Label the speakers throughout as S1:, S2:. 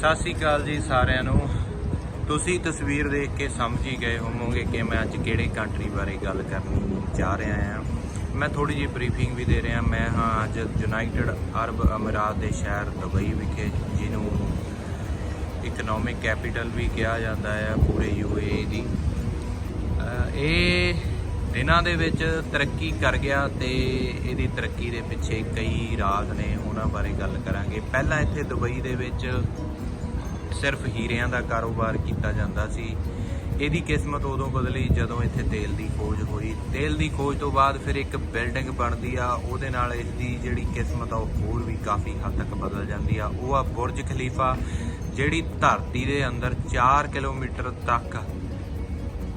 S1: ਸਤਿ ਸ੍ਰੀ ਅਕਾਲ ਜੀ ਸਾਰਿਆਂ ਨੂੰ। ਤੁਸੀਂ ਤਸਵੀਰ ਦੇਖ ਕੇ ਸਮਝ ਹੀ ਗਏ ਹੋਵੋਗੇ ਕਿ ਮੈਂ ਅੱਜ ਕਿਹੜੇ ਕੰਟਰੀ ਬਾਰੇ ਗੱਲ ਕਰਨ ਜਾ ਰਿਹਾ ਹਾਂ। ਮੈਂ ਥੋੜੀ ਜਿਹੀ ਬਰੀਫਿੰਗ ਵੀ ਦੇ ਰਿਹਾ ਮੈਂ ਹਾਂ ਅੱਜ ਯੂਨਾਈਟਿਡ ਅਰਬ ਅਮੀਰਾਤ ਦੇ ਸ਼ਹਿਰ ਦੁਬਈ ਵਿਖੇ, ਜਿਹਨੂੰ ਇਕਨੋਮਿਕ ਕੈਪੀਟਲ ਵੀ ਕਿਹਾ ਜਾਂਦਾ ਹੈ, ਪੂਰੇ ਯੂਏਈ ਦੀ। ਇਹ ਦਿਨਾਂ ਦੇ ਵਿੱਚ ਤਰੱਕੀ ਕਰ ਗਿਆ ਤੇ ਇਹਦੀ ਤਰੱਕੀ ਦੇ ਪਿੱਛੇ ਕਈ ਰਾਜ਼ ਨੇ। ਉਹਨਾਂ ਬਾਰੇ ਗੱਲ ਕਰਾਂਗੇ। ਪਹਿਲਾਂ ਇੱਥੇ ਦੁਬਈ ਦੇ ਵਿੱਚ ਸਿਰਫ ਹੀਰਿਆਂ ਦਾ ਕਾਰੋਬਾਰ ਕੀਤਾ ਜਾਂਦਾ ਸੀ। ਇਹਦੀ ਕਿਸਮਤ ਉਦੋਂ ਬਦਲੀ ਜਦੋਂ ਇੱਥੇ ਤੇਲ ਦੀ ਖੋਜ ਹੋਈ। ਤੇਲ ਦੀ ਖੋਜ ਤੋਂ ਬਾਅਦ ਫਿਰ ਇੱਕ ਬਿਲਡਿੰਗ ਬਣਦੀ ਆ। ਉਹਦੇ ਨਾਲ ਇਸ ਦੀ ਜਿਹੜੀ ਕਿਸਮਤ ਆ, ਉਹ ਹੋਰ ਵੀ ਕਾਫੀ ਹੱਦ ਤੱਕ ਬਦਲ ਜਾਂਦੀ ਆ। ਉਹ ਆ ਬੁਰਜ ਖਲੀਫਾ, ਜਿਹੜੀ ਧਰਤੀ ਦੇ ਅੰਦਰ 4 ਕਿਲੋਮੀਟਰ ਤੱਕ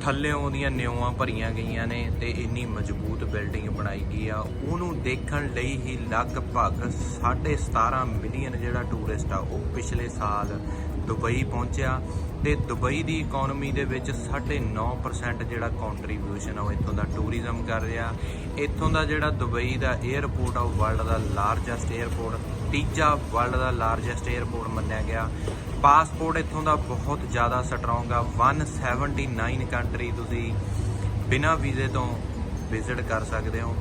S1: ਥੱਲੇੋਂ ਦੀਆਂ ਨਿਉਆਂ ਭਰੀਆਂ ਗਈਆਂ ਨੇ ਤੇ ਇੰਨੀ ਮਜ਼ਬੂਤ ਬਿਲਡਿੰਗ ਬਣਾਈ ਗਈ ਆ। ਉਹਨੂੰ ਦੇਖਣ ਲਈ ਹੀ ਲਗਭਗ 17.5 ਮਿਲੀਅਨ ਜਿਹੜਾ ਟੂਰਿਸਟ ਆ, ਉਹ ਪਿਛਲੇ ਸਾਲ ਦੁਬਈ ਪਹੁੰਚਿਆ ਤੇ ਦੁਬਈ ਦੀ ਇਕਨੋਮੀ ਦੇ ਵਿੱਚ 9.5% ਜਿਹੜਾ ਕੰਟਰੀਬਿਊਸ਼ਨ ਆ ਉਹ ਇੱਥੋਂ ਦਾ ਟੂਰਿਜ਼ਮ ਕਰ ਰਿਹਾ। ਇੱਥੋਂ ਦਾ ਜਿਹੜਾ ਦੁਬਈ ਦਾ 에ਅਰਪੋਰਟ ਆ, ਉਹ ਵਰਲਡ ਦਾ ਲਾਰਜੈਸਟ 에ਅਰਪੋਰਟ ਤੀਜਾ ਵਰਲਡ ਦਾ ਲਾਰਜੈਸਟ 에ਅਰਪੋਰਟ ਮੰਨਿਆ ਗਿਆ। ਪਾਸਪੋਰਟ ਇੱਥੋਂ ਦਾ ਬਹੁਤ ਜ਼ਿਆਦਾ ਸਟਰੋਂਗ ਆ 179 ਕੰਟਰੀ ਤੁਸੀਂ ਬਿਨਾ ਵੀਜ਼ੇ ਤੋਂ ਵਿਜ਼ਿਟ ਕਰ ਸਕਦੇ ਹੋ।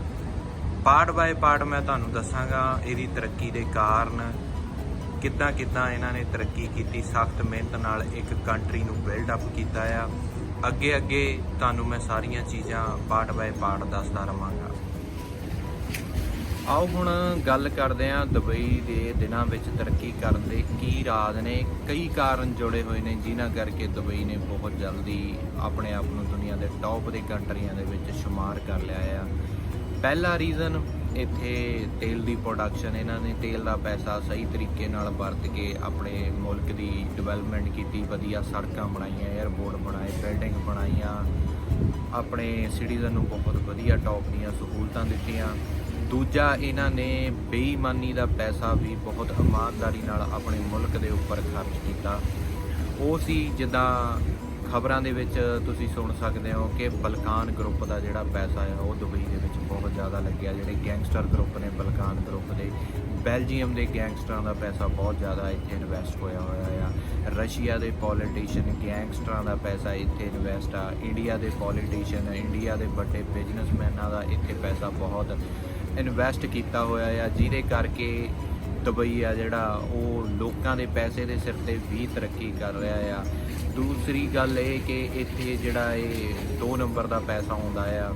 S1: ਪਾਰਟ ਬਾਏ ਪਾਰਟ ਮੈਂ ਤੁਹਾਨੂੰ ਦੱਸਾਂਗਾ, ਇਹਦੀ ਤਰੱਕੀ ਦੇ ਕਾਰਨ ਕਿੱਦਾਂ ਕਿੱਦਾਂ ਇਹਨਾਂ ਨੇ ਤਰੱਕੀ ਕੀਤੀ, ਸਖਤ ਮਿਹਨਤ ਨਾਲ ਇੱਕ ਕੰਟਰੀ ਨੂੰ ਬਿਲਡ ਅਪ ਕੀਤਾ ਆ। ਅੱਗੇ ਅੱਗੇ ਤੁਹਾਨੂੰ ਮੈਂ ਸਾਰੀਆਂ ਚੀਜ਼ਾਂ ਪਾਰਟ ਬਾਏ ਪਾਰਟ ਦੱਸਦਾ ਰਵਾਂਗਾ। ਆਓ ਹੁਣ ਗੱਲ ਕਰਦੇ ਹਾਂ ਦੁਬਈ ਦੇ ਦਿਨਾਂ ਵਿੱਚ ਤਰੱਕੀ ਕਰਨ ਦੇ ਕੀ ਰਾਜ਼ ਨੇ, ਕਈ ਕਾਰਨ ਜੁੜੇ ਹੋਏ ਨੇ, ਜਿਨ੍ਹਾਂ ਕਰਕੇ ਦੁਬਈ ਨੇ ਬਹੁਤ ਜਲਦੀ ਆਪਣੇ ਆਪ ਨੂੰ ਦੁਨੀਆ ਦੇ ਟੌਪ ਦੇ ਕੰਟਰੀਆਂ ਦੇ ਵਿੱਚ ਸ਼ੁਮਾਰ ਕਰ ਲਿਆ ਆ। ਪਹਿਲਾ ਰੀਜ਼ਨ ਇੱਥੇ ਤੇਲ ਦੀ ਪ੍ਰੋਡਕਸ਼ਨ ਇਹਨਾਂ ਨੇ ਤੇਲ ਦਾ ਪੈਸਾ ਸਹੀ ਤਰੀਕੇ ਨਾਲ ਵਰਤ ਕੇ ਆਪਣੇ ਮੁਲਕ ਦੀ ਡਿਵੈਲਪਮੈਂਟ ਕੀਤੀ, ਵਧੀਆ ਸੜਕਾਂ ਬਣਾਈਆਂ 에ਅਰਪੋਰਟ ਬਣਾਏ ਬਿਲਡਿੰਗ ਬਣਾਈਆਂ। ਆਪਣੇ ਸਿਟੀਜ਼ਨ ਨੂੰ ਬਹੁਤ ਵਧੀਆ ਟੌਪ ਦੀਆਂ ਸਹੂਲਤਾਂ ਦਿੱਤੀਆਂ। ਦੂਜਾ, ਇਹਨਾਂ ਨੇ ਬੇਈਮਾਨੀ ਦਾ ਪੈਸਾ ਵੀ ਬਹੁਤ ਇਮਾਨਦਾਰੀ ਨਾਲ ਆਪਣੇ ਮੁਲਕ ਦੇ ਉੱਪਰ ਖਰਚ ਕੀਤਾ। ਉਹ ਸੀ ਜਿੱਦਾਂ ਖਬਰਾਂ ਦੇ ਵਿੱਚ ਤੁਸੀਂ ਸੁਣ ਸਕਦੇ ਹੋ ਕਿ ਬਲਕਾਨ ਗਰੁੱਪ ਦਾ ਜਿਹੜਾ ਪੈਸਾ ਹੈ, ਉਹ ਦੁਬਈ ਦੇ ਵਿੱਚ ਬਹੁਤ ਜ਼ਿਆਦਾ ਲੱਗਿਆ। ਜਿਹੜੇ ਗੈਂਗਸਟਰ ਗਰੁੱਪ ਨੇ ਬਲਕਾਨ ਗਰੁੱਪ ਦੇ, ਬੈਲਜੀਅਮ ਦੇ ਗੈਂਗਸਟਰਾਂ ਦਾ ਪੈਸਾ ਬਹੁਤ ਜ਼ਿਆਦਾ ਇੱਥੇ ਇਨਵੈਸਟ ਹੋਇਆ ਹੋਇਆ ਆ। ਰਸ਼ੀਆ ਦੇ ਪੋਲੀਟੀਸ਼ੀਅਨ ਗੈਂਗਸਟਰਾਂ ਦਾ ਪੈਸਾ ਇੱਥੇ ਇਨਵੈਸਟ ਆ। ਇੰਡੀਆ ਦੇ ਪੋਲੀਟੀਸ਼ੀਅਨ ਇੰਡੀਆ ਦੇ ਵੱਡੇ ਬਿਜ਼ਨਸਮੈਨਾਂ ਦਾ ਇੱਥੇ ਪੈਸਾ ਬਹੁਤ ਇਨਵੈਸਟ ਕੀਤਾ ਹੋਇਆ ਆ। ਜਿਹਦੇ ਕਰਕੇ ਦੁਬਈ ਆ ਜਿਹੜਾ, ਉਹ ਲੋਕਾਂ ਦੇ ਪੈਸੇ ਦੇ ਸਿਰ ਤੇ ਵੀ ਤਰੱਕੀ ਕਰ ਰਿਹਾ ਆ। ਦੂਸਰੀ ਗੱਲ ਇਹ ਕਿ ਇੱਥੇ ਜਿਹੜਾ ਇਹ 2 ਨੰਬਰ ਦਾ ਪੈਸਾ ਆਉਂਦਾ ਆ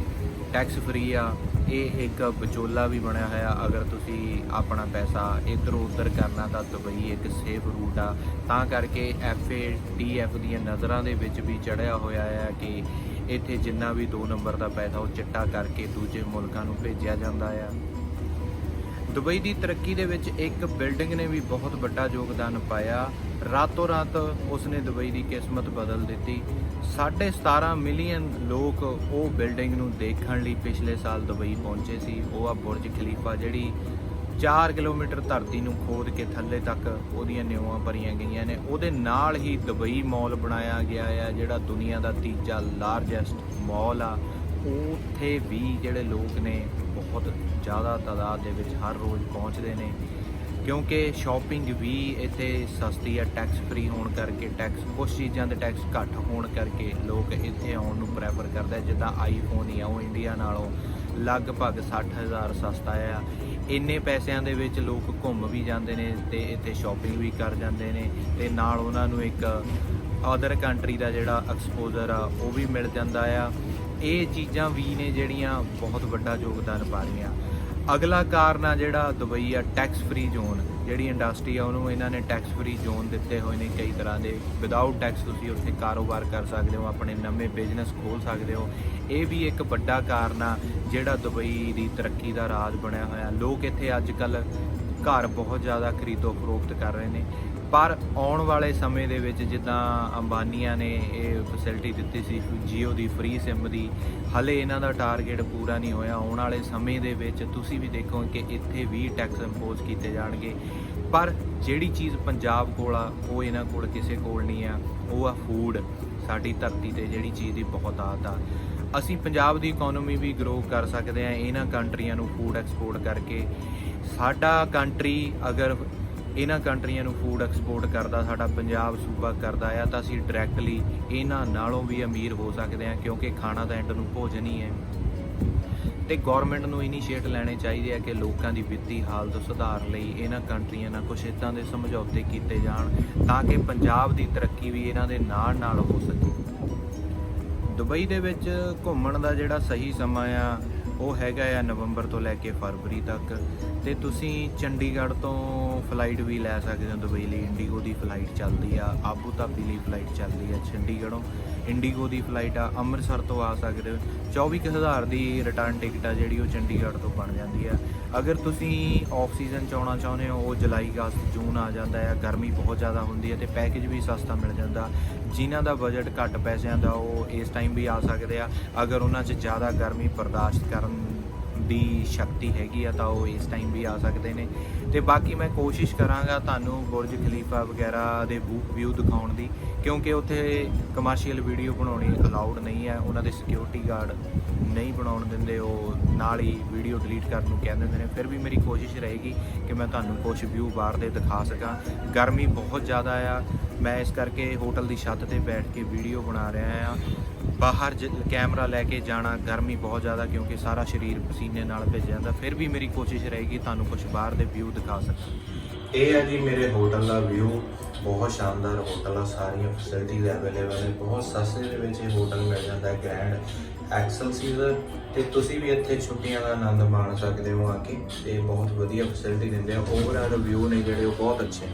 S1: ਟੈਕਸ ਫ੍ਰੀ ਆ, ਇਹ ਇੱਕ ਵਿਚੋਲਾ ਵੀ ਬਣਿਆ ਹੋਇਆ। ਅਗਰ ਤੁਸੀਂ ਆਪਣਾ ਪੈਸਾ ਇੱਧਰ ਉੱਧਰ ਕਰਨਾ ਤਾਂ ਦੁਬਈ ਇੱਕ ਸੇਫ ਰੂਟ ਆ। ਤਾਂ ਕਰਕੇ ਐਫਏਟੀਐਫ ਦੀਆਂ ਨਜ਼ਰਾਂ ਦੇ ਵਿੱਚ ਵੀ ਚੜਿਆ ਹੋਇਆ ਆ ਕਿ ਇੱਥੇ ਜਿੰਨਾ ਵੀ 2 ਨੰਬਰ ਦਾ ਪੈਸਾ ਉਹ ਚਿੱਟਾ ਕਰਕੇ ਦੂਜੇ ਮੁਲਕਾਂ ਨੂੰ ਭੇਜਿਆ ਜਾਂਦਾ ਆ। ਦੁਬਈ ਦੀ ਤਰੱਕੀ ਦੇ ਵਿੱਚ ਇੱਕ ਬਿਲਡਿੰਗ ਨੇ ਵੀ ਬਹੁਤ ਵੱਡਾ ਯੋਗਦਾਨ ਪਾਇਆ। ਰਾਤੋਂ ਰਾਤ ਉਸਨੇ ਦੁਬਈ ਦੀ ਕਿਸਮਤ ਬਦਲ ਦਿੱਤੀ। 17.5 ਮਿਲੀਅਨ ਲੋਕ ਉਹ ਬਿਲਡਿੰਗ ਨੂੰ ਦੇਖਣ ਲਈ ਪਿਛਲੇ ਸਾਲ ਦੁਬਈ ਪਹੁੰਚੇ ਸੀ। ਉਹ ਆ ਬੁਰਜ ਖਲੀਫਾ ਜਿਹੜੀ 4 ਕਿਲੋਮੀਟਰ ਧਰਤੀ ਨੂੰ ਖੋਦ ਕੇ ਥੱਲੇ ਤੱਕ ਉਹਦੀਆਂ ਨਿਉਆਂ ਭਰੀਆਂ ਗਈਆਂ ਨੇ। ਉਹਦੇ ਨਾਲ ਹੀ ਦੁਬਈ ਮਾਲ ਬਣਾਇਆ ਗਿਆ ਆ, ਜਿਹੜਾ ਦੁਨੀਆ ਦਾ ਤੀਜਾ ਲਾਰਜੈਸਟ ਮਾਲ ਆ। ਉੱਥੇ ਵੀ ਜਿਹੜੇ ਲੋਕ ਨੇ ਬਹੁਤ ਜ਼ਿਆਦਾ ਤਾਦਾਦ ਦੇ ਵਿੱਚ ਹਰ ਰੋਜ਼ ਪਹੁੰਚਦੇ ਨੇ, ਕਿਉਂਕਿ ਸ਼ਾਪਿੰਗ ਵੀ ਇੱਥੇ ਸਸਤੀ ਹੈ ਟੈਕਸ ਫ੍ਰੀ ਹੋਣ ਕਰਕੇ ਟੈਕਸ ਕੁਝ ਚੀਜ਼ਾਂ ਦੇ ਟੈਕਸ ਘੱਟ ਹੋਣ ਕਰਕੇ ਲੋਕ ਇੱਥੇ ਆਉਣ ਨੂੰ ਪ੍ਰੈਫਰ ਕਰਦੇ ਜਿੱਦਾਂ ਆਈਫੋਨ ਹੀ ਆ, ਉਹ ਇੰਡੀਆ ਨਾਲੋਂ ਲਗਭਗ 60000 ਸਸਤਾ ਆ। ਇੰਨੇ ਪੈਸਿਆਂ ਦੇ ਵਿੱਚ ਲੋਕ ਘੁੰਮ ਵੀ ਜਾਂਦੇ ਨੇ ਤੇ ਇੱਥੇ ਸ਼ਾਪਿੰਗ ਵੀ ਕਰ ਜਾਂਦੇ ਨੇ ਤੇ ਨਾਲ ਉਹਨਾਂ ਨੂੰ ਇੱਕ ਅਦਰ ਕੰਟਰੀ ਦਾ ਜਿਹੜਾ ਐਕਸਪੋਜ਼ਰ ਆ, ਉਹ ਵੀ ਮਿਲ ਜਾਂਦਾ ਆ। ਇਹ ਚੀਜ਼ਾਂ ਵੀ ਨੇ ਜਿਹੜੀਆਂ ਬਹੁਤ ਵੱਡਾ ਯੋਗਦਾਨ ਪਾ ਰਹੀਆਂ। ਅਗਲਾ ਕਾਰਨ ਆ ਜਿਹੜਾ ਦੁਬਈ ਆ ਟੈਕਸ ਫ੍ਰੀ ਜ਼ੋਨ ਜਿਹੜੀ ਇੰਡਸਟਰੀ ਆ, ਉਹਨੂੰ ਇਹਨਾਂ ਨੇ ਟੈਕਸ ਫ੍ਰੀ ਜ਼ੋਨ ਦਿੱਤੇ ਹੋਏ ਨੇ ਕਈ ਤਰ੍ਹਾਂ ਦੇ। ਵਿਦਆਊਟ ਟੈਕਸ ਤੁਸੀਂ ਉੱਥੇ ਕਾਰੋਬਾਰ ਕਰ ਸਕਦੇ ਹੋ, ਆਪਣੇ ਨਵੇਂ ਬਿਜ਼ਨਸ ਖੋਲ ਸਕਦੇ ਹੋ। ਇਹ ਵੀ ਇੱਕ ਵੱਡਾ ਕਾਰਨ ਆ ਜਿਹੜਾ ਦੁਬਈ ਦੀ ਤਰੱਕੀ ਦਾ ਰਾਜ਼ ਬਣਿਆ ਹੋਇਆ। ਲੋਕ ਇੱਥੇ ਅੱਜ ਕੱਲ ਘਰ ਬਹੁਤ ਜ਼ਿਆਦਾ ਖਰੀਦੋ ਫਰੋਖਤ ਕਰ ਰਹੇ ਨੇ। ਪਰ ਆਉਣ ਵਾਲੇ ਸਮੇਂ ਦੇ ਵਿੱਚ ਜਿੱਦਾਂ ਅੰਬਾਨੀਆਂ ਨੇ ਇਹ ਫੈਸਿਲਿਟੀ ਦਿੱਤੀ ਸੀ, ਜੀਓ ਦੀ ਫ੍ਰੀ ਸਿਮ ਦੀ, ਹਲੇ ਇਹਨਾਂ ਦਾ ਟਾਰਗੇਟ ਪੂਰਾ ਨਹੀਂ ਹੋਇਆ। ਆਉਣ ਵਾਲੇ ਸਮੇਂ ਦੇ ਵਿੱਚ ਤੁਸੀਂ ਵੀ ਦੇਖੋ ਕਿ ਇੱਥੇ ਵੀ ਟੈਕਸ ਇੰਪੋਜ਼ ਕੀਤੇ ਜਾਣਗੇ। ਪਰ ਜਿਹੜੀ ਚੀਜ਼ ਪੰਜਾਬ ਕੋਲ ਆ, ਉਹ ਇਹਨਾਂ ਕੋਲ ਕਿਸੇ ਕੋਲ ਨਹੀਂ ਆ। ਉਹ ਆ ਫੂਡ ਸਾਡੀ ਧਰਤੀ ਤੇ ਜਿਹੜੀ ਚੀਜ਼ ਦੀ ਬਹੁਤ ਆਦਤ ਆ। ਅਸੀਂ ਪੰਜਾਬ ਦੀ ਇਕਨੋਮੀ ਵੀ ਗਰੋ ਕਰ ਸਕਦੇ ਆ, ਇਹਨਾਂ ਕੰਟਰੀਆਂ ਨੂੰ ਫੂਡ ਐਕਸਪੋਰਟ ਕਰਕੇ। ਸਾਡਾ ਕੰਟਰੀ ਅਗਰ ਇਹਨਾਂ ਕੰਟਰੀਆਂ ਨੂੰ ਫੂਡ ਐਕਸਪੋਰਟ ਕਰਦਾ, ਸਾਡਾ ਪੰਜਾਬ ਸੂਬਾ ਕਰਦਾ ਆ, ਤਾਂ ਅਸੀਂ ਡਾਇਰੈਕਟਲੀ ਇਹਨਾਂ ਨਾਲੋਂ ਵੀ ਅਮੀਰ ਹੋ ਸਕਦੇ ਹਾਂ, ਕਿਉਂਕਿ ਖਾਣਾ ਤਾਂ ਐਂਡ ਨੂੰ ਭੋਜਨ ਹੀ ਹੈ। ਤੇ ਗਵਰਨਮੈਂਟ ਨੂੰ ਇਨੀਸ਼ੀਏਟ ਲੈਣੇ ਚਾਹੀਦੇ ਆ ਕਿ ਲੋਕਾਂ ਦੀ ਵਿੱਤੀ ਹਾਲਤ ਸੁਧਾਰ ਲਈ ਇਹਨਾਂ ਕੰਟਰੀਆਂ ਨਾਲ ਕੁਝ ਇਦਾਂ ਦੇ ਸਮਝੌਤੇ ਕੀਤੇ ਜਾਣ, ਤਾਂ ਕਿ ਪੰਜਾਬ ਦੀ ਤਰੱਕੀ ਵੀ ਇਹਨਾਂ ਦੇ ਨਾਲ ਨਾਲ ਹੋ ਸਕੇ। ਦੁਬਈ ਦੇ ਵਿੱਚ ਘੁੰਮਣ ਦਾ ਜਿਹੜਾ ਸਹੀ ਸਮਾਂ ਆ, ਉਹ ਹੈਗਾ ਆ ਨਵੰਬਰ ਤੋਂ ਲੈ ਕੇ ਫਰਵਰੀ ਤੱਕ। ਤੇ ਤੁਸੀਂ ਚੰਡੀਗੜ੍ਹ ਤੋਂ ਫਲਾਈਟ ਵੀ ਲੈ ਸਕਦੇ ਹੋ ਦੁਬਈ ਲਈ। ਇੰਡੀਗੋ ਦੀ ਫਲਾਈਟ ਚੱਲਦੀ ਆ ਆਬੂ ਧਾਬੀ ਲਈ ਫਲਾਈਟ ਚੱਲਦੀ ਆ, ਚੰਡੀਗੜ੍ਹੋਂ। ਇੰਡੀਗੋ ਦੀ ਫਲਾਈਟ ਆ, ਅੰਮ੍ਰਿਤਸਰ ਤੋਂ ਆ ਸਕਦੇ ਹੋ। 24000 ਦੀ ਰਿਟਰਨ ਟਿਕਟ ਆ ਜਿਹੜੀ ਉਹ ਚੰਡੀਗੜ੍ਹ ਤੋਂ ਬਣ ਜਾਂਦੀ ਆ। ਅਗਰ ਤੁਸੀਂ ਆਫ ਸੀਜ਼ਨ ਚ ਆਉਣਾ ਚਾਹੁੰਦੇ ਹੋ, ਉਹ ਜੁਲਾਈ, ਅਗਸਤ, ਜੂਨ ਆ ਜਾਂਦਾ ਆ। ਗਰਮੀ ਬਹੁਤ ਜ਼ਿਆਦਾ ਹੁੰਦੀ ਹੈ ਤੇ ਪੈਕੇਜ ਵੀ ਸਸਤਾ ਮਿਲ ਜਾਂਦਾ। ਜਿਨ੍ਹਾਂ ਦਾ ਬਜਟ ਘੱਟ ਪੈਸਿਆਂ ਦਾ, ਉਹ ਇਸ ਟਾਈਮ ਵੀ ਆ ਸਕਦੇ ਆ। ਅਗਰ ਉਹਨਾਂ 'ਚ ਜ਼ਿਆਦਾ ਗਰਮੀ ਬਰਦਾਸ਼ਤ ਕਰਨ ਦੀ ਸ਼ਕਤੀ ਹੈਗੀ ਆ ਤਾਂ ਉਹ ਇਸ ਟਾਈਮ ਵੀ ਆ ਸਕਦੇ ਨੇ। ਤੇ ਬਾਕੀ ਮੈਂ ਕੋਸ਼ਿਸ਼ ਕਰਾਂਗਾ ਤੁਹਾਨੂੰ ਬੁਰਜ ਖਲੀਫਾ ਵਗੈਰਾ ਦੇ ਵਿਊ ਦਿਖਾਉਣ ਦੀ, ਕਿਉਂਕਿ ਉੱਥੇ ਕਮਰਸ਼ੀਅਲ ਵੀਡੀਓ ਬਣਾਉਣੀ ਅਲਾਉਡ ਨਹੀਂ ਹੈ। ਉਹਨਾਂ ਦੇ ਸਿਕਿਉਰਿਟੀ ਗਾਰਡ ਨਹੀਂ ਬਣਾਉਣ ਦਿੰਦੇ, ਉਹ ਨਾਲ ਹੀ ਵੀਡੀਓ ਡਿਲੀਟ ਕਰਨ ਨੂੰ ਕਹਿ ਦਿੰਦੇ ਨੇ। ਫਿਰ ਵੀ ਮੇਰੀ ਕੋਸ਼ਿਸ਼ ਰਹੇਗੀ ਕਿ ਮੈਂ ਤੁਹਾਨੂੰ ਕੁਝ ਵਿਊ ਬਾਹਰ ਦੇ ਦਿਖਾ ਸਕਾਂ। ਗਰਮੀ ਬਹੁਤ ਜ਼ਿਆਦਾ ਆ। ਮੈਂ ਇਸ ਕਰਕੇ ਹੋਟਲ ਦੀ ਛੱਤ ਤੇ ਬੈਠ ਕੇ ਵੀਡੀਓ ਬਣਾ ਰਿਹਾ ਆ ਬਾਹਰ ਜ- ਕੈਮਰਾ ਲੈ ਕੇ ਜਾਣਾ ਗਰਮੀ ਬਹੁਤ ਜ਼ਿਆਦਾ ਕਿਉਂਕਿ ਸਾਰਾ ਸਰੀਰ ਪਸੀਨੇ ਨਾਲ ਭਿੱਜ ਜਾਂਦਾ। ਫਿਰ ਵੀ ਮੇਰੀ ਕੋਸ਼ਿਸ਼ ਰਹੇਗੀ ਤੁਹਾਨੂੰ ਕੁਝ ਬਾਹਰ ਦੇ ਵਿਊ ਦਿਖਾ ਸਕਾਂ ਇਹ ਹੈ ਜੀ ਮੇਰੇ ਹੋਟਲ ਦਾ ਵਿਊ। ਬਹੁਤ ਸ਼ਾਨਦਾਰ ਹੋਟਲ ਆ, ਸਾਰੀਆਂ ਫੈਸਿਲਿਟੀਜ਼ ਅਵੇਲੇਬਲ ਨੇ। ਬਹੁਤ ਸਸਤੇ ਦੇ ਵਿੱਚ ਇਹ ਹੋਟਲ ਮਿਲ ਜਾਂਦਾ ਹੈ ਗ੍ਰੈਂਡ ਐਕਸਲਸੀਜ਼ਰ ਤੇ ਤੁਸੀਂ ਵੀ ਇੱਥੇ ਛੁੱਟੀਆਂ ਦਾ ਆਨੰਦ ਮਾਣ ਸਕਦੇ ਹੋ ਆ ਕੇ। ਤੇ ਬਹੁਤ ਵਧੀਆ ਫੈਸਿਲਿਟੀ ਦਿੰਦੇ ਆ। ਓਵਰਆਲ ਵਿਊ ਨੇ ਜਿਹੜੇ, ਉਹ ਬਹੁਤ ਅੱਛੇ ਨੇ।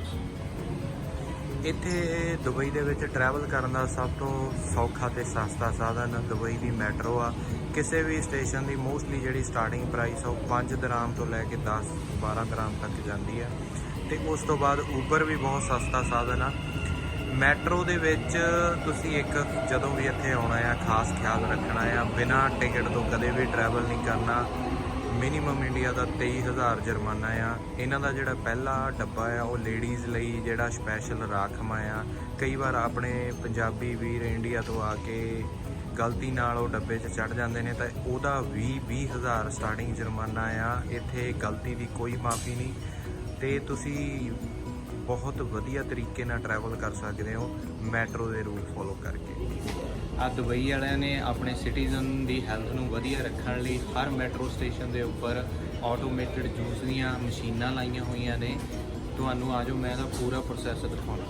S1: ਇੱਥੇ ਦੁਬਈ ਦੇ ਵਿੱਚ ਟਰੈਵਲ ਕਰਨ ਦਾ ਸਭ ਤੋਂ ਸੌਖਾ ਤੇ ਸਸਤਾ ਸਾਧਨ ਦੁਬਈ ਦੀ ਮੈਟਰੋ ਆ। ਕਿਸੇ ਵੀ ਸਟੇਸ਼ਨ ਦੀ ਮੋਸਟਲੀ ਜਿਹੜੀ ਸਟਾਰਟਿੰਗ ਪ੍ਰਾਈਸ ਉਹ 5 ਦਰਾਮ ਤੋਂ ਲੈ ਕੇ 10 12 ਦਰਾਮ ਤੱਕ ਜਾਂਦੀ ਆ। ਤੇ ਉਸ ਤੋਂ ਬਾਅਦ ਉਬਰ ਵੀ ਬਹੁਤ ਸਸਤਾ ਸਾਧਨ ਆ। ਮੈਟਰੋ ਦੇ ਵਿੱਚ ਤੁਸੀਂ ਇੱਕ ਜਦੋਂ ਵੀ ਇੱਥੇ ਆਉਣਾ ਆ, ਖਾਸ ਖਿਆਲ ਰੱਖਣਾ ਆ, ਬਿਨਾਂ ਟਿਕਟ ਤੋਂ ਕਦੇ ਵੀ ਟਰੈਵਲ ਨਹੀਂ ਕਰਨਾ। ਮਿਨੀਮਮ ਇੰਡੀਆ ਦਾ 23000 ਜੁਰਮਾਨਾ ਆ। ਇਹਨਾਂ ਦਾ ਜਿਹੜਾ ਪਹਿਲਾ ਡੱਬਾ ਆ, ਉਹ ਲੇਡੀਜ਼ ਲਈ ਜਿਹੜਾ ਸਪੈਸ਼ਲ ਰਾਖਮਾ ਆ। ਕਈ ਵਾਰ ਆਪਣੇ ਪੰਜਾਬੀ ਵੀਰ ਇੰਡੀਆ ਤੋਂ ਆ ਕੇ ਗਲਤੀ ਨਾਲ ਉਹ ਡੱਬੇ 'ਚ ਚੜ ਜਾਂਦੇ ਨੇ, ਤਾਂ ਉਹਦਾ 20 20000 ਸਟਾਰਟਿੰਗ ਜੁਰਮਾਨਾ ਆ। ਇੱਥੇ ਗਲਤੀ ਦੀ ਕੋਈ ਮਾਫੀ ਨਹੀਂ। ਤੇ ਤੁਸੀਂ ਬਹੁਤ ਵਧੀਆ ਤਰੀਕੇ ਨਾਲ ਟਰੈਵਲ ਕਰ ਸਕਦੇ ਹੋ। ਮੈਟਰੋ ਦੇ ਰੂਲ ਫੋਲੋ ਕਰਕੇ। ਆ ਦੁਬਈ ਵਾਲਿਆਂ ਨੇ ਆਪਣੇ ਸਿਟੀਜ਼ਨ ਦੀ ਹੈਲਥ ਨੂੰ ਵਧੀਆ ਰੱਖਣ ਲਈ ਹਰ ਮੈਟਰੋ ਸਟੇਸ਼ਨ ਦੇ ਉੱਪਰ ਆਟੋਮੇਟਿਡ ਜੂਸ ਦੀਆਂ ਮਸ਼ੀਨਾਂ ਲਾਈਆਂ ਹੋਈਆਂ ਨੇ। ਤੁਹਾਨੂੰ ਆਜੋ ਮੈਂ ਇਹਦਾ ਪੂਰਾ ਪ੍ਰੋਸੈਸ ਦਿਖਾਉਣਾ।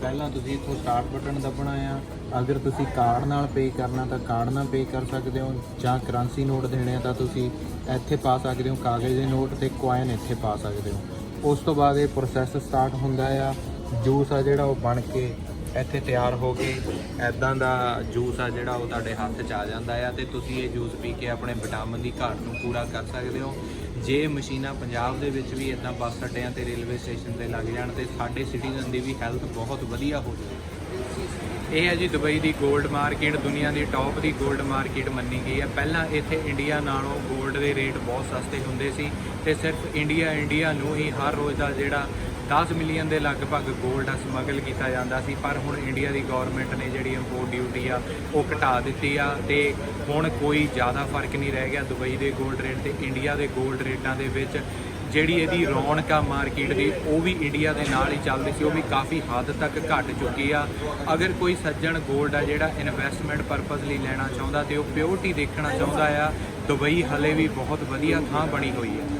S1: ਪਹਿਲਾਂ ਤੁਸੀਂ ਇੱਥੋਂ ਸਟਾਰਟ ਬਟਨ ਦੱਬਣਾ ਆ। ਅਗਰ ਤੁਸੀਂ ਕਾਰਡ ਨਾਲ ਪੇ ਕਰਨਾ ਤਾਂ ਕਾਰਡ ਨਾਲ ਪੇ ਕਰ ਸਕਦੇ ਹੋ। ਜਾਂ ਕਰੰਸੀ ਨੋਟ ਦੇਣੇ ਆ ਤਾਂ ਤੁਸੀਂ ਇੱਥੇ ਪਾ ਸਕਦੇ ਹੋ। ਕਾਗਜ਼ ਦੇ ਨੋਟ ਤੇ ਕੁਆਇਨ ਇੱਥੇ ਪਾ ਸਕਦੇ ਹੋ। ਉਸ ਤੋਂ ਬਾਅਦ ਇਹ ਪ੍ਰੋਸੈਸ ਸਟਾਰਟ ਹੁੰਦਾ ਆ। ਜੂਸ ਆ ਜਿਹੜਾ ਉਹ ਬਣ ਕੇ ਇੱਥੇ ਤਿਆਰ ਹੋ ਕੇ ਐਦਾਂ ਦਾ ਜੂਸ ਆ ਜਿਹੜਾ ਉਹ ਤੁਹਾਡੇ ਹੱਥ 'ਚ ਆ ਜਾਂਦਾ ਆ ਤੇ ਤੁਸੀਂ ਇਹ ਜੂਸ ਪੀ ਕੇ ਆਪਣੇ ਵਿਟਾਮਿਨ ਦੀ ਘਾਟ ਨੂੰ ਪੂਰਾ ਕਰ ਸਕਦੇ ਹੋ। ਜੇ ਮਸ਼ੀਨਾਂ ਪੰਜਾਬ ਦੇ ਵਿੱਚ ਵੀ ਇਦਾਂ ਬੱਸ ਅੱਡਿਆਂ ਤੇ ਰੇਲਵੇ ਸਟੇਸ਼ਨ ਤੇ ਲੱਗ ਜਾਣ ਤੇ ਸਾਡੇ ਸਿਟੀਜ਼ਨ ਦੀ ਵੀ ਹੈਲਥ ਬਹੁਤ ਵਧੀਆ ਹੋ ਜਾਵੇ। ਇਹ ਹੈ ਜੀ ਦੁਬਈ ਦੀ 골ਡ ਮਾਰਕੀਟ, ਦੁਨੀਆ ਦੀ ਟੌਪ ਦੀ 골ਡ ਮਾਰਕੀਟ ਮੰਨੀ ਗਈ ਹੈ। ਪਹਿਲਾਂ ਇੱਥੇ ਇੰਡੀਆ ਨਾਲੋਂ 골ਡ ਦੇ ਰੇਟ ਬਹੁਤ ਸਸਤੇ ਹੁੰਦੇ ਸੀ ਤੇ ਸਿਰਫ ਇੰਡੀਆ ਇੰਡੀਆ ਨੂੰ ਹੀ ਹਰ ਰੋਜ਼ ਦਾ ਜਿਹੜਾ 10 ਮਿਲੀਅਨ ਦੇ ਲਗਭਗ ਗੋਲਡ ਆ ਸਮਗਲ ਕੀਤਾ ਜਾਂਦਾ ਸੀ, ਪਰ ਹੁਣ ਇੰਡੀਆ ਦੀ ਗਵਰਨਮੈਂਟ ਨੇ ਜਿਹੜੀ ਇੰਪੋਰਟ ਡਿਊਟੀ ਆ, ਉਹ ਘਟਾ ਦਿੱਤੀ ਆ ਤੇ ਹੁਣ ਕੋਈ ਜ਼ਿਆਦਾ ਫ਼ਰਕ ਨਹੀਂ ਰਹਿ ਗਿਆ ਦੁਬਈ ਦੇ ਗੋਲਡ ਰੇਟ ਤੇ ਇੰਡੀਆ ਦੇ ਗੋਲਡ ਰੇਟਾਂ ਦੇ ਵਿੱਚ। ਜਿਹੜੀ ਇਹਦੀ ਰੌਣਕ ਆ ਮਾਰਕੀਟ ਦੀ, ਉਹ ਵੀ ਇੰਡੀਆ ਦੇ ਨਾਲ ਹੀ ਚੱਲਦੀ ਸੀ, ਉਹ ਵੀ ਕਾਫੀ ਹੱਦ ਤੱਕ ਘਟ ਚੁੱਕੀ ਆ। ਅਗਰ ਕੋਈ ਸੱਜਣ ਗੋਲਡ ਆ ਜਿਹੜਾ ਇਨਵੈਸਟਮੈਂਟ ਪਰਪਸ ਲਈ ਲੈਣਾ ਚਾਹੁੰਦਾ ਤੇ ਉਹ ਪਿਓਰਟੀ ਦੇਖਣਾ ਚਾਹੁੰਦਾ ਆ, ਦੁਬਈ ਹਲੇ ਵੀ ਬਹੁਤ ਵਧੀਆ ਥਾਂ ਬਣੀ ਹੋਈ ਆ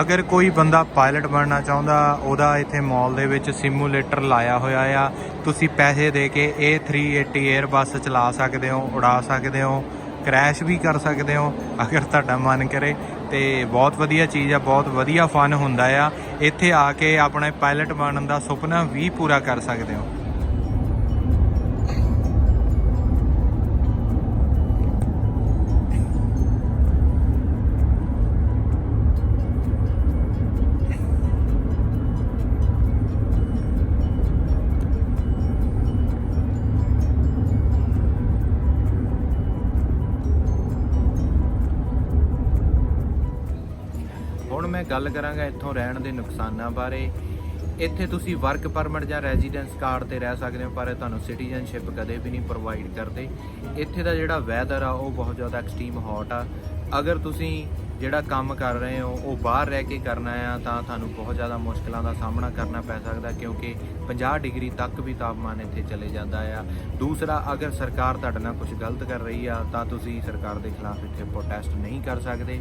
S1: ਅਗਰ ਕੋਈ ਬੰਦਾ ਪਾਇਲਟ ਬਣਨਾ ਚਾਹੁੰਦਾ, ਉਹਦਾ ਇੱਥੇ ਮਾਲ ਦੇ ਵਿੱਚ ਸਿਮੂਲੇਟਰ ਲਾਇਆ ਹੋਇਆ ਆ। ਤੁਸੀਂ ਪੈਸੇ ਦੇ ਕੇ A380 에ਅਰ ਬੱਸ ਚਲਾ ਸਕਦੇ ਹੋ, ਉਡਾ ਸਕਦੇ ਹੋ ਕ੍ਰੈਸ਼ ਵੀ ਕਰ ਸਕਦੇ ਹੋ, ਅਗਰ ਤੁਹਾਡਾ ਮਨ ਕਰੇ। ਤੇ ਬਹੁਤ ਵਧੀਆ ਚੀਜ਼ ਆ, ਬਹੁਤ ਵਧੀਆ ਫਨ ਹੁੰਦਾ ਆ। ਇੱਥੇ ਆ ਕੇ ਆਪਣੇ ਪਾਇਲਟ ਬਣਨ ਦਾ ਸੁਪਨਾ ਵੀ ਪੂਰਾ ਕਰ ਸਕਦੇ ਹੋ। ਹੁਣ ਮੈਂ ਗੱਲ ਕਰਾਂਗਾ ਇੱਥੋਂ ਰਹਿਣ ਦੇ ਨੁਕਸਾਨਾਂ ਬਾਰੇ। ਇੱਥੇ ਤੁਸੀਂ ਵਰਕ ਪਰਮਿਟ ਜਾਂ ਰੈਜ਼ੀਡੈਂਸ ਕਾਰਡ ਤੇ ਰਹਿ ਸਕਦੇ ਹੋ, ਪਰ ਇਹ ਤੁਹਾਨੂੰ ਸਿਟੀਜ਼ਨਸ਼ਿਪ ਕਦੇ ਵੀ ਨਹੀਂ ਪ੍ਰੋਵਾਈਡ ਕਰਦੇ। ਇੱਥੇ ਦਾ ਜਿਹੜਾ ਵੈਦਰ ਆ, ਉਹ ਬਹੁਤ ਜ਼ਿਆਦਾ ਐਕਸਟ੍ਰੀਮ ਹੌਟ ਆ। ਅਗਰ ਤੁਸੀਂ ਜਿਹੜਾ ਕੰਮ ਕਰ ਰਹੇ ਹੋ, ਉਹ ਬਾਹਰ ਰਹਿ ਕੇ ਕਰਨਾ ਆ, ਤਾਂ ਤੁਹਾਨੂੰ ਬਹੁਤ ਜ਼ਿਆਦਾ ਮੁਸ਼ਕਲਾਂ ਦਾ ਸਾਹਮਣਾ ਕਰਨਾ ਪੈ ਸਕਦਾ, ਕਿਉਂਕਿ 50 ਡਿਗਰੀ ਤੱਕ ਵੀ ਤਾਪਮਾਨ ਇੱਥੇ ਚਲੇ ਜਾਂਦਾ ਆ। ਦੂਸਰਾ, ਅਗਰ ਸਰਕਾਰ ਤੁਹਾਡੇ ਨਾਲ ਕੁਝ ਗਲਤ ਕਰ ਰਹੀ ਆ, ਤਾਂ ਤੁਸੀਂ ਸਰਕਾਰ ਦੇ ਖਿਲਾਫ ਇੱਥੇ ਪ੍ਰੋਟੈਸਟ ਨਹੀਂ ਕਰ ਸਕਦੇ।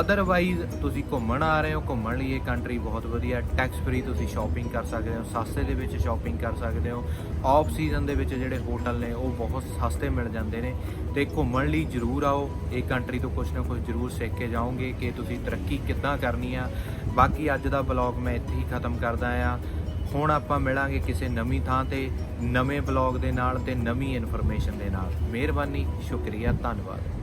S1: ਅਦਰਵਾਈਜ਼ ਤੁਸੀਂ ਘੁੰਮਣ ਆ ਰਹੇ ਹੋ, ਘੁੰਮਣ ਲਈ ਇਹ ਕੰਟਰੀ ਬਹੁਤ ਵਧੀਆ ਟੈਕਸ ਫ੍ਰੀ ਤੁਸੀਂ ਸ਼ਾਪਿੰਗ ਕਰ ਸਕਦੇ ਹੋ, ਸਸਤੇ ਦੇ ਵਿੱਚ ਸ਼ਾਪਿੰਗ ਕਰ ਸਕਦੇ ਹੋ। ਆਫ ਸੀਜ਼ਨ ਦੇ ਵਿੱਚ ਜਿਹੜੇ ਹੋਟਲ ਨੇ, ਉਹ ਬਹੁਤ ਸਸਤੇ ਮਿਲ ਜਾਂਦੇ ਨੇ। ਤੇ ਘੁੰਮਣ ਲਈ ਜ਼ਰੂਰ ਆਓ, ਇਹ ਕੰਟਰੀ ਤੋਂ ਕੁਝ ਨਾ ਕੁਝ ਜ਼ਰੂਰ ਸਿੱਖ ਕੇ ਜਾਓਗੇ ਕਿ ਤੁਸੀਂ ਤਰੱਕੀ ਕਿੱਦਾਂ ਕਰਨੀ ਆ। ਬਾਕੀ ਅੱਜ ਦਾ ਬਲੌਗ ਮੈਂ ਇੱਥੇ ਹੀ ਖਤਮ ਕਰਦਾ ਆ। ਹੁਣ ਆਪਾਂ ਮਿਲਾਂਗੇ ਕਿਸੇ ਨਵੀਂ ਥਾਂ ਤੇ, ਨਵੇਂ ਬਲੌਗ ਦੇ ਨਾਲ ਤੇ ਨਵੀਂ ਇਨਫੋਰਮੇਸ਼ਨ ਦੇ ਨਾਲ। ਮਿਹਰਬਾਨੀ, ਸ਼ੁਕਰੀਆ, ਧੰਨਵਾਦ।